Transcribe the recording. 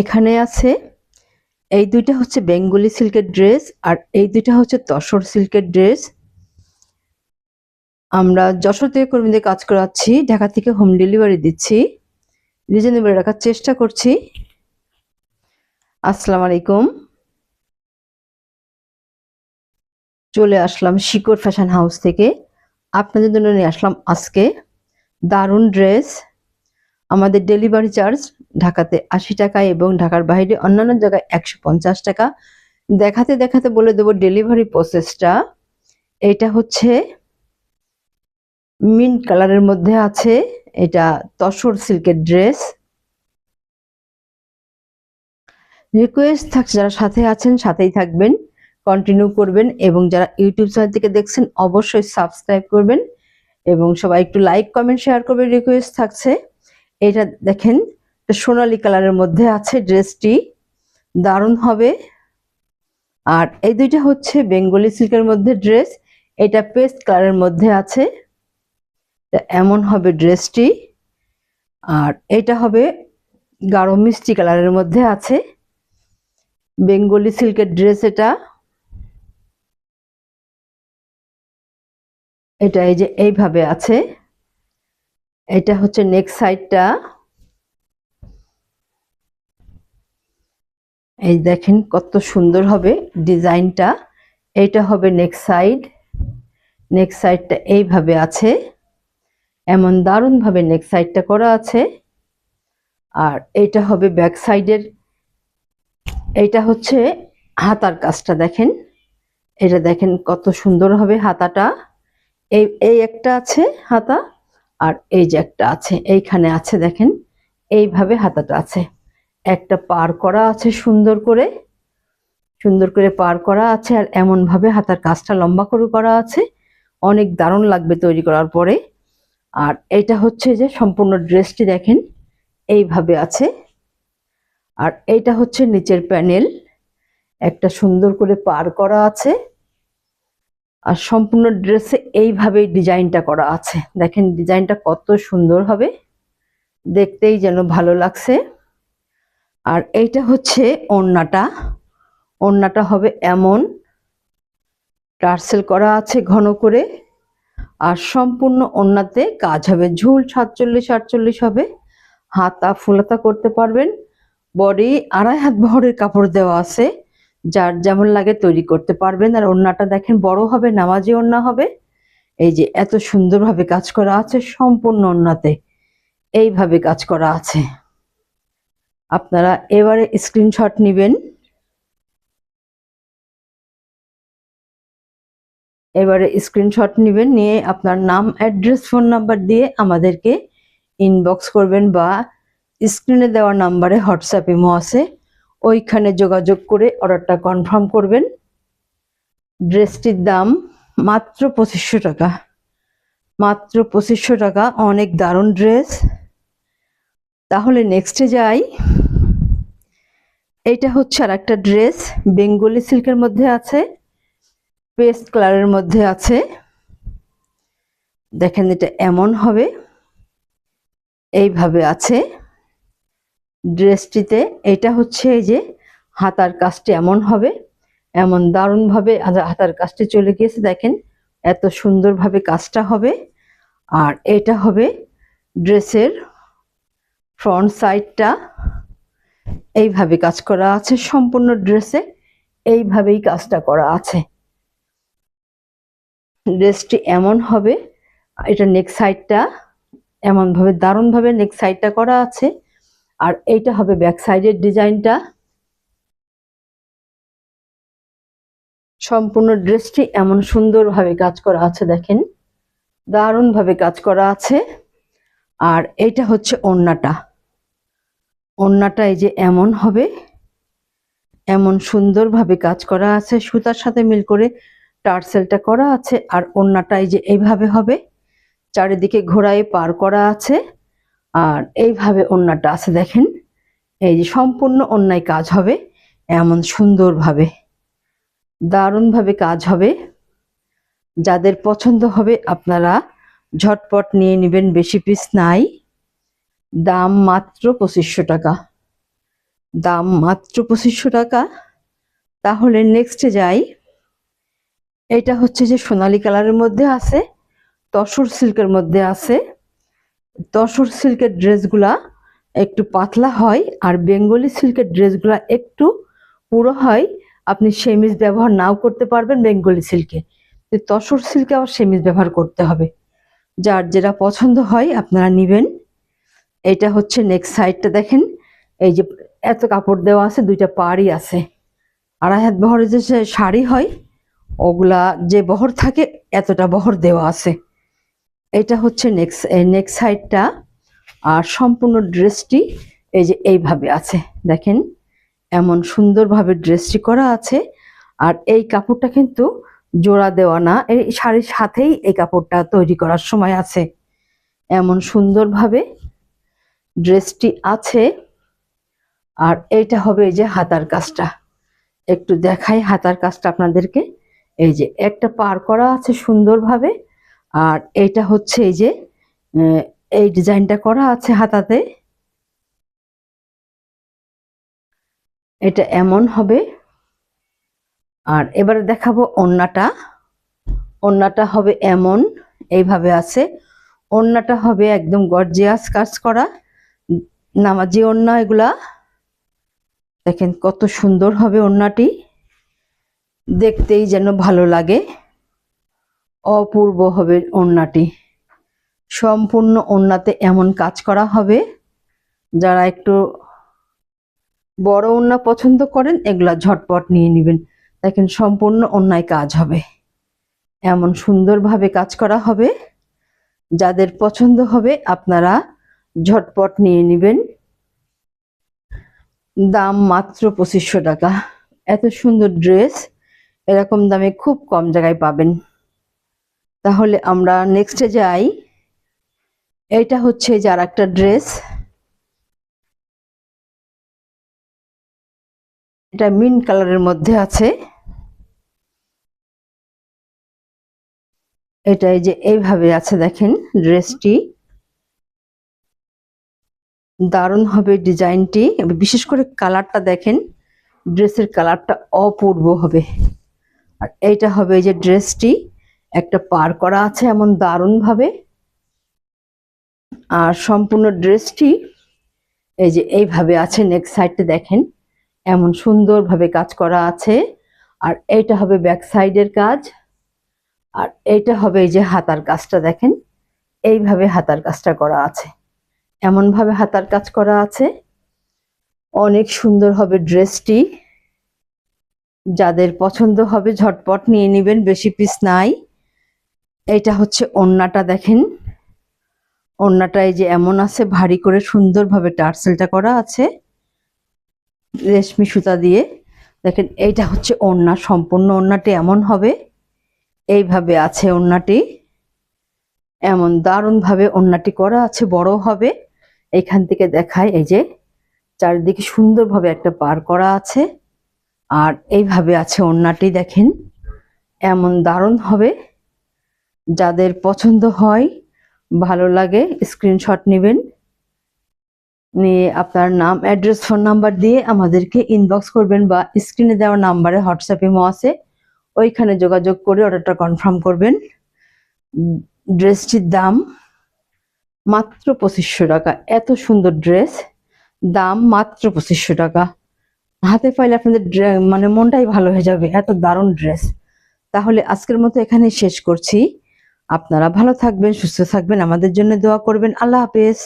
এখানে আছে, এই দুইটা হচ্ছে বেঙ্গলি সিল্কের ড্রেস আর এই দুইটা হচ্ছে তসর সিল্কের ড্রেস। আমরা যশোর থেকে কর্মীদের কাজ করাচ্ছি, ঢাকা থেকে হোম ডেলিভারি দিচ্ছি। রিজনেবল রাখার চেষ্টা করছি। আসসালামু আলাইকুম। চলে আসলাম শিকড় ফ্যাশন হাউস থেকে। আপনাদের জন্য নিয়ে আসলাম আজকে দারুণ ড্রেস। আমাদের ডেলিভারি চার্জ ঢাকাতে আশি টাকা এবং ঢাকার বাইরে অন্যান্য জায়গায় একশো পঞ্চাশ টাকা। দেখাতে দেখাতে বলে দেবো ডেলিভারি প্রসেসটা এটা হচ্ছে মিন্ট কালারের মধ্যে আছে। এটা তসর সিল্কের ড্রেস রিকোয়েস্ট থাকছে যারা সাথে আছেন, সাথেই থাকবেন। কন্টিনিউ করবেন এবং যারা ইউটিউব চ্যানেল থেকে দেখছেন, অবশ্যই সাবস্ক্রাইব করবেন এবং সবাই একটু লাইক কমেন্ট শেয়ার করবেন রিকোয়েস্ট থাকছে। এটা দেখেন সোনালি কালারের মধ্যে আছে ড্রেসটি। দারুণ হবে। আর এই দুইটা হচ্ছে বেঙ্গলি সিল্কের মধ্যে ড্রেস, এটা পেস্ট কালারের মধ্যে আছে। এমন হবে ড্রেসটি। আর এটা হবে গাঢ় মিষ্টি কালারের মধ্যে আছে। বেঙ্গলি সিল্কের ড্রেস এটা। এটা এই যে এইভাবে আছে। এটা হচ্ছে নেক সাইডটা এই দেখেন কত সুন্দর হবে ডিজাইনটা। এইটা হবে নেক সাইড নেক সাইডটা এইভাবে আছে। এমন দারুণভাবে নেক সাইডটা করা আছে। আর এইটা হবে ব্যাক সাইডের এইটা হচ্ছে হাতার কাজটা দেখেন। এটা দেখেন কত সুন্দর হবে হাতাটা। এই এই একটা আছে হাতা। আর এই যে একটা আছে, এইখানে আছে দেখেন, এইভাবে হাতাটা আছে। একটা পার করা আছে সুন্দর করে সুন্দর করে পার করা আছে আর এমন ভাবে হাতার কাজটা লম্বা করে করা আছে। অনেক দারুণ লাগবে তৈরি করার পরে। আর এটা হচ্ছে যে সম্পূর্ণ ড্রেসটি দেখেন, এইভাবে আছে। আর এইটা হচ্ছে নিচের প্যানেল। একটা সুন্দর করে পার করা আছে। আর সম্পূর্ণ ড্রেসে এইভাবেই ডিজাইনটা করা আছে। দেখেন ডিজাইনটা কত সুন্দর হবে। দেখতেই যেন ভালো লাগছে। আর এইটা হচ্ছে ওড়নাটা। ওড়নাটা হবে এমন। টার্সেল করা আছে ঘন করে। আর সম্পূর্ণ ওড়নাতে কাজ হবে। ঝুল সাতচল্লিশ, আটচল্লিশ হবে। হাতা ফুলাতা করতে পারবেন। বডি আড়াই হাত বহরের কাপড় দেওয়া আছে। যার যেমন লাগে তৈরি করতে পারবেন। আর ওড়নাটা দেখেন, বড় হবে, নামাজি ওড়না হবে। এই যে এত সুন্দরভাবে কাজ করা আছে, সম্পূর্ণ ওড়নাতে এইভাবে কাজ করা আছে। আপনারা এবারে স্ক্রিনশট নেবেন। এবারে স্ক্রিনশট নেবেন, নিয়ে আপনার নাম অ্যাড্রেস ফোন নাম্বার দিয়ে আমাদেরকে ইনবক্স করবেন বা স্ক্রিনে দেওয়া নাম্বারে হোয়াটসঅ্যাপ ইমো আছে। ওইখানে যোগাযোগ করে অর্ডারটা কনফার্ম করবেন। ড্রেসটির দাম মাত্র পঁচিশশো টাকা। মাত্র পঁচিশশো টাকা, অনেক দারুণ ড্রেস। তাহলে নেক্সটে যাই। এইটা হচ্ছে আর একটা ড্রেস, বেঙ্গলি সিল্কের মধ্যে আছে, পেস্ট কালারের মধ্যে আছে। দেখেন এটা এমন হবে। এইভাবে আছে। ড্রেসটিতে এটা হচ্ছে এই যে হাতার কাজটি এমন হবে, এমন দারুণভাবে হাতার কাজটি চলে গিয়েছে, দেখেন এত সুন্দরভাবে কাজটা হবে। আর এটা হবে ড্রেসের ফ্রন্ট সাইডটা, এইভাবে কাজ করা আছে, সম্পূর্ণ ড্রেসে এইভাবেই কাজটা করা আছে। ড্রেসটি এমন হবে, এটা নেক সাইডটা এমনভাবে দারুণভাবে নেক সাইডটা করা আছে। আর এইটা হবে ব্যাক সাইডের ডিজাইনটা সম্পূর্ণ ড্রেসটি এমন সুন্দরভাবে কাজ করা আছে, দেখেন। দারুণভাবে কাজ করা আছে। আর এইটা হচ্ছে ওড়নাটা। ওড়নাটা এই যে এমন হবে, এমন সুন্দরভাবে কাজ করা আছে। সুতার সাথে মিল করে টার্সেলটা করা আছে, আর ওড়নাটা এই যে এইভাবে হবে, চারিদিকে ঘোড়ায় পার করা আছে। আর এইভাবে ওড়নাটা আছে দেখেন। এই যে সম্পূর্ণ অন্যায় কাজ হবে, এমন সুন্দরভাবে, দারুণভাবে কাজ হবে। যাদের পছন্দ হবে আপনারা ঝটপট নিয়ে নেবেন, বেশি পিস নাই। দাম মাত্র পঁচিশশো টাকা। দাম মাত্র পঁচিশশো টাকা। তাহলে নেক্সটে যাই। এটা হচ্ছে যে সোনালি কালারের মধ্যে আছে, তসর সিল্কের মধ্যে আছে। তসর সিল্কের ড্রেসগুলা একটু পাতলা হয় আর বেঙ্গলি সিল্কের ড্রেসগুলা একটু পুরো হয়, আপনি সেমিজ ব্যবহার নাও করতে পারবেন বেঙ্গলি সিল্কে। তসর সিল্কে আবার সেমিজ ব্যবহার করতে হবে। যার যেটা পছন্দ হয় আপনারা নেবেন। এটা হচ্ছে নেক্সট সাইডটা দেখেন। এই যে এত কাপড় দেওয়া আছে, দুইটা পাড়ই আছে। আড়াই হাত বহরের যে শাড়ি হয়, ওগুলা যে বহর থাকে, এতটা বহর দেওয়া আছে। এটা হচ্ছে নেক্সট নেক্সট সাইডটা আর সম্পূর্ণ ড্রেসটি এই যে এইভাবে আছে। দেখেন, এমন সুন্দরভাবে ড্রেসটি করা আছে। আর এই কাপড়টা কিন্তু জোড়া দেওয়া না, এই শাড়ির সাথেই এই কাপড়টা তৈরি করার সময় আছে। এমন সুন্দরভাবে ড্রেসটি আছে। আর এইটা হবে এই যে হাতার কাজটা। একটু দেখাই হাতার কাজটা আপনাদেরকে। এই যে একটা পার করা আছে সুন্দরভাবে। আর এটা হচ্ছে এই যে এই ডিজাইনটা করা আছে হাতাতে। এটা এমন হবে। আর এবারে দেখাবো ওন্নাটা ওন্নাটা হবে এমন, এইভাবে আছে। ওন্নাটা হবে একদম গর্জিয়াস কাজ করা। নামাজি ওন্না এগুলা। দেখেন কত সুন্দর হবে ওন্নাটি দেখতেই যেন ভালো লাগে। অপূর্ব হবে ওন্নাটি সম্পূর্ণ ওন্নাতে এমন কাজ করা হবে, যারা একটু বড় ওন্না পছন্দ করেন, এগুলা ঝটপট নিয়ে নেবেন। দেখেন, সম্পূর্ণ অন্যায় কাজ হবে। এমন সুন্দরভাবে কাজ করা হবে, যাদের পছন্দ হবে, আপনারা ঝটপট নিয়ে নেবেন। দাম মাত্র পঁচিশশো টাকা। এত সুন্দর ড্রেস, এরকম দামে খুব কম জায়গায় পাবেন। তাহলে আমরা নেক্সটে যাই। এটা হচ্ছে যার একটা ড্রেস এটা মিন কালারের মধ্যে আছে। এটা এই যে এইভাবে আছে দেখেন ড্রেসটি দারুণ হবে ডিজাইনটি। বিশেষ করে কালারটা দেখেন ড্রেসের কালারটা অপূর্ব হবে। আর এইটা হবে এই যে ড্রেসটি একটা পার করা আছে এমন দারুণ ভাবে আর সম্পূর্ণ ড্রেসটি এই যে এইভাবে আছে নেক্সট সাইডটা দেখেন, এমন সুন্দরভাবে কাজ করা আছে। আর এইটা হবে ব্যাক সাইডের কাজ। আর এইটা হবে এই যে হাতার কাজটা দেখেন, এইভাবে হাতার কাজটা করা আছে। এমন ভাবে হাতার কাজ করা আছে। অনেক সুন্দর হবে ড্রেসটি। যাদের পছন্দ হবে ঝটপট নিয়ে নেবেন, বেশি পিস নাই। এইটা হচ্ছে ওন্নাটা দেখেন। ওন্নাটা এই যে এমন আছে, ভারী করে সুন্দরভাবে টার্সেলটা করা আছে রেশমি সুতা দিয়ে। দেখেন, এইটা হচ্ছে ওন্না সম্পূর্ণ ওন্নাটি এমন হবে। এইভাবে আছে ওন্নাটি এমন দারুণভাবে ওন্নাটি করা আছে, বড় হবে। এখান থেকে দেখায় এই যে চারিদিকে সুন্দরভাবে একটা পার করা আছে। আর এইভাবে আছে ওন্নাটি দেখেন। এমন দারুণ হবে। যাদের পছন্দ হয়, ভালো লাগে স্ক্রিনশট নেবেন। নিয়ে আপনার নাম অ্যাড্রেস ফোন নাম্বার দিয়ে আমাদেরকে ইনবক্স করবেন বা স্ক্রিনে দেওয়া নাম্বারে হোয়াটসঅ্যাপে মো আছে। ওইখানে যোগাযোগ করে অর্ডারটা কনফার্ম করবেন। ড্রেসটির দাম মাত্র পঁচিশশো টাকা। এত সুন্দর ড্রেস দাম মাত্র পঁচিশশো টাকা। হাতে পাইলে আপনাদের মানে মনটাই ভালো হয়ে যাবে। এত দারুণ ড্রেস তাহলে আজকের মতো এখানেই শেষ করছি। আপনারা ভালো থাকবেন সুস্থ থাকবেন। আমাদের জন্য দোয়া করবেন। আল্লাহ হাফেজ।